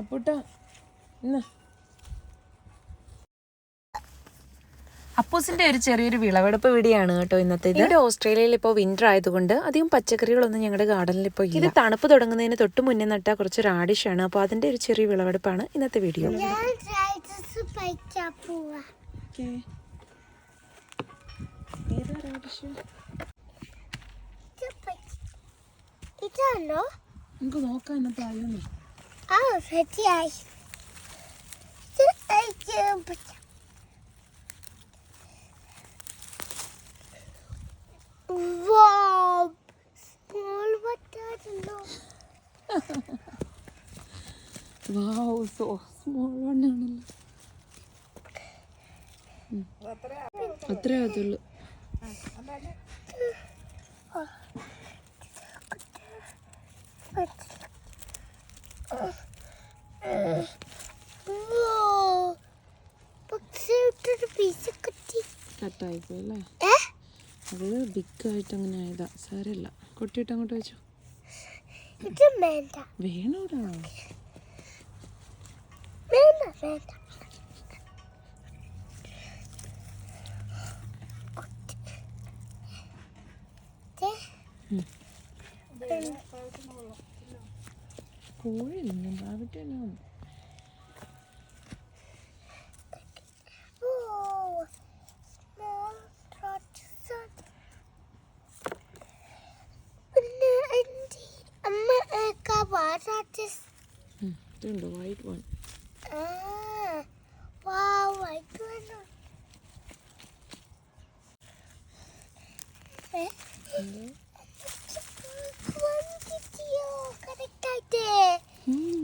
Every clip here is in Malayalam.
അപ്പൂട്ടാ ഇന്ന്. അപ്പൂസിന്റെ ഒരു ചെറിയൊരു വിളവെടുപ്പ് വീടിയാണ് കേട്ടോ ഇന്നത്തെ ഇവിടെ ഓസ്ട്രേലിയയിൽ ഇപ്പോൾ വിന്റർ ആയതുകൊണ്ട് അധികം പച്ചക്കറികളൊന്നും ഞങ്ങളുടെ ഗാർഡനിൽ ഇപ്പോൾ ഇത് തണുപ്പ് തുടങ്ങുന്നതിന് തൊട്ട് മുന്നേ നട്ട കുറച്ച് റാഡിഷ് ആണ്. അപ്പോൾ അതിന്റെ ഒരു ചെറിയ വിളവെടുപ്പാണ് ഇന്നത്തെ വീഡിയോ നമുക്ക് നോക്കാം ഇന്നത്തെ ആ het പറ്റാം Wow! Small so small one ആണല്ലോ ഉം. അത്രേ അതുള്ളൂ Wow! പക്ഷേ ഇട്ടൊരു പീസ് കിട്ടി കട്ടായിപ്പോയി അല്ലേ അത് ബിഗ് ആയിട്ട് അങ്ങനെ ആയതാ. സാരല്ല. കൊട്ടിയിട്ട് അങ്ങോട്ട് വെച്ചു. വേണ്ട. തന്നെ ഉം, ഇതുണ്ട് വൈറ്റ് വൺ വാവ് വൈറ്റ് വേണം കിട്ടിയോ കറക്റ്റായിട്ട്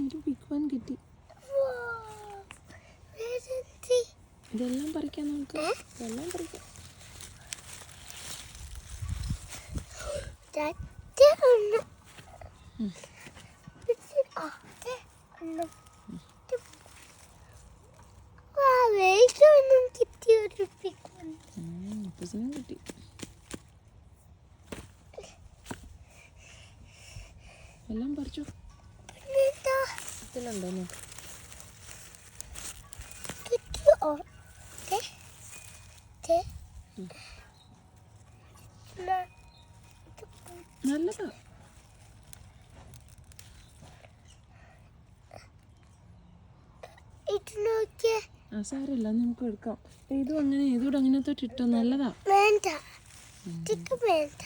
ഒരു ബിഗ് വൺ കിട്ടി വേറെന്തി ഇതെല്ലാം പറിക്കാം നമുക്ക്. ഇതെല്ലാം പറിക്കാം. ദാറ്റ് ഒന്ന് ആ ഒന്ന് വാ വേഗം കിട്ടിയൊരു പിക്കും അപ്പൂസിനും കിട്ടി എല്ലാം പറിച്ചു ഇതിലുണ്ടോ കിട്ടിയോ ആ സാരമില്ല നമുക്ക് എടുക്കാം. ഇതും അങ്ങനെ ഇതുകൂടെ അങ്ങനെ തൊട്ടിട്ടോ നല്ലതാ. വേണ്ട. ഇത് വേണ്ട.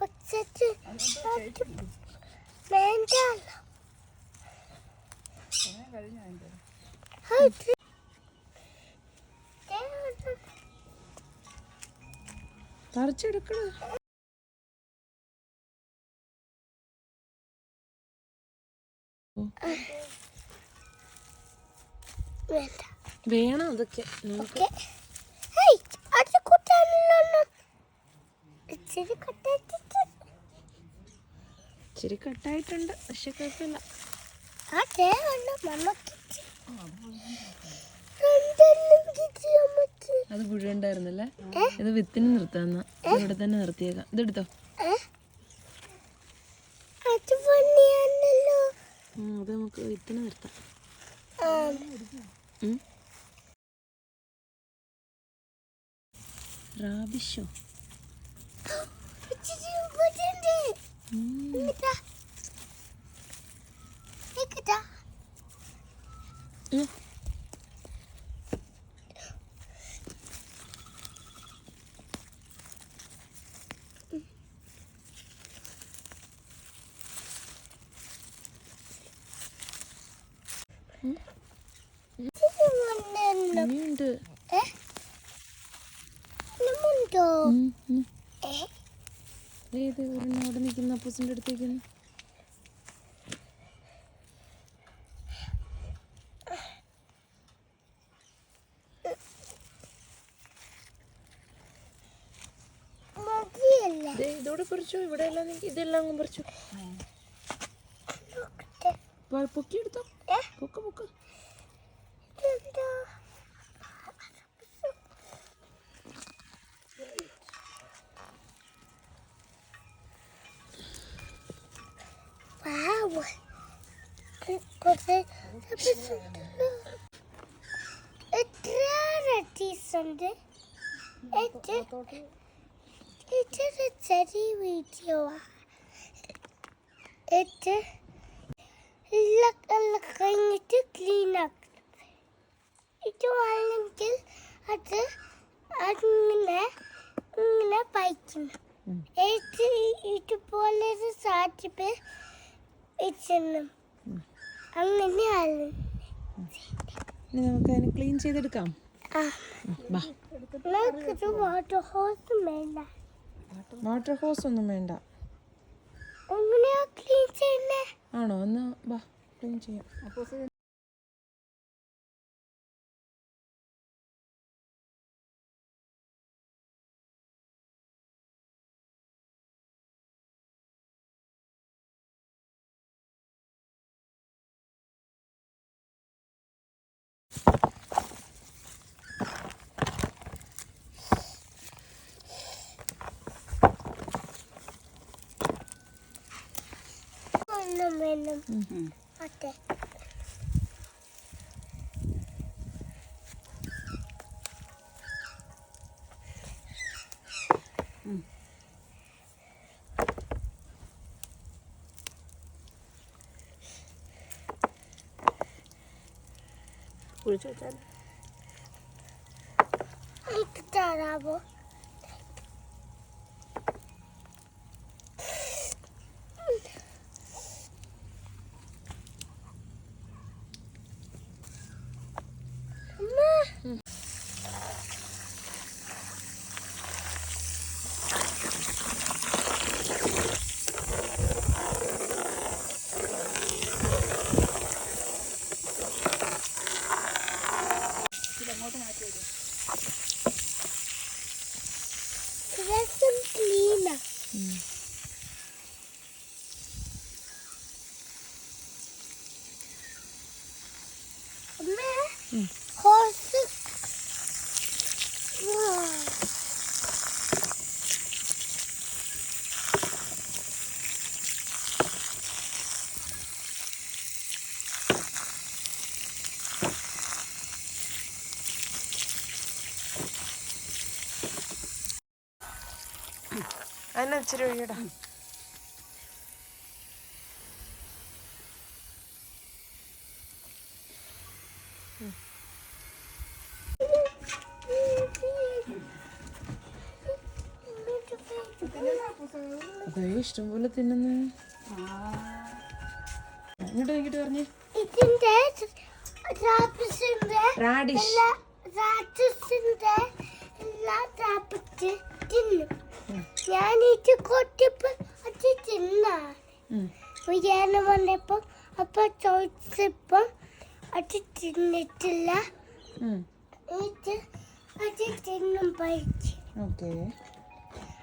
പക്ഷേ പറിച്ചെടുക്കണ? വേണ്ട. വേണം അതൊക്കെ. നമുക്ക് ഇച്ചിരി കട്ടായിട്ടുണ്ട്. പക്ഷെ കുഴപ്പമില്ല. അതെ പുഴുണ്ടായിരുന്നല്ലേ ഇത് വിത്തിന് നിർത്താന്ന ഇവിടെ തന്നെ നിർത്തിയേക്കാം. ഇതെടുത്തോ അത് നമുക്ക് വിത്തിന് നിർത്താം. റാബിഷോ ഇച്ചിരി അപ്പൂസിന്റെ അടുത്തേക്ക്. ഇതോടെ പറിച്ചു ഇവിടെ എല്ലാം ഇതെല്ലാം പറിച്ചു. പൊക്കിയെടുത്തോ പൊക്ക? പൊക്ക പൊക്ക ഇതെന്താ? Wow. കുറച്ച് എത്ര റെറ്റീസ് ഉണ്ട്? ഇത് ഇതൊരു ചെറിയ വീഡിയോ ഇത് എല്ലാം കഴിഞ്ഞിട്ട് ക്ലീൻ ആക്കണം. ഇത് അല്ലെങ്കിൽ അത് അങ്ങനെ ഇങ്ങനെ പയക്കണം ഇത് ഇതുപോലൊരു വെച്ചണം അങ്ങനെയാണ് ഇനി നമുക്ക് അതിനെ ക്ലീൻ ചെയ്തെടുക്കാം. വാട്ടർ ഹോസ് ഒന്നും വേണ്ട. ആണോ? ഒന്ന് ബാ ക്ലീൻ ഒന്നും വേണ്ട എങ്ങനെയാ ക്ലീൻ ചെയ്യുന്നേ ആണോ എന്നാ വാ ക്ലീൻ ചെയ്യാം ഒന്നും വേണം അതെ എനിക്ക് തരാമോ അമ്മ അമ്മ ഹോസ് അതിനെ ഇച്ചിരി ഒഴിയടാ അതേ ഇഷ്ടംപോലെ തിന്നുന്നു. ഇങ്ങോട്ട് നോക്കിട്ട് പറഞ്ഞേ. ഇതിന്റെ റാപ്പിസിന്റെ റാഡിഷ്. എല്ലാ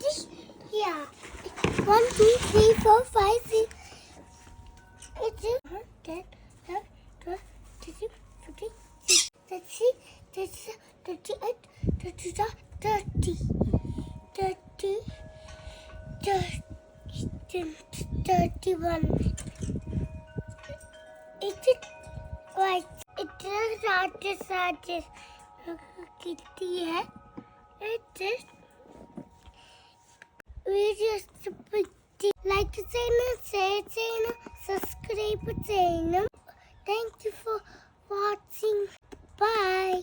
This, yeah. One, two, three, four, five, six. It's a ten, ten, twelve, thirteen, fifteen, sixteen, thirteen, thirteen, thirty-eight, thirty-nine, thirty, thirty, thirty, thirty-one. It's right. It's a साथ साथ कितनी है it is we just put like channel, share channel, subscribe channel. Thank you for watching. Bye.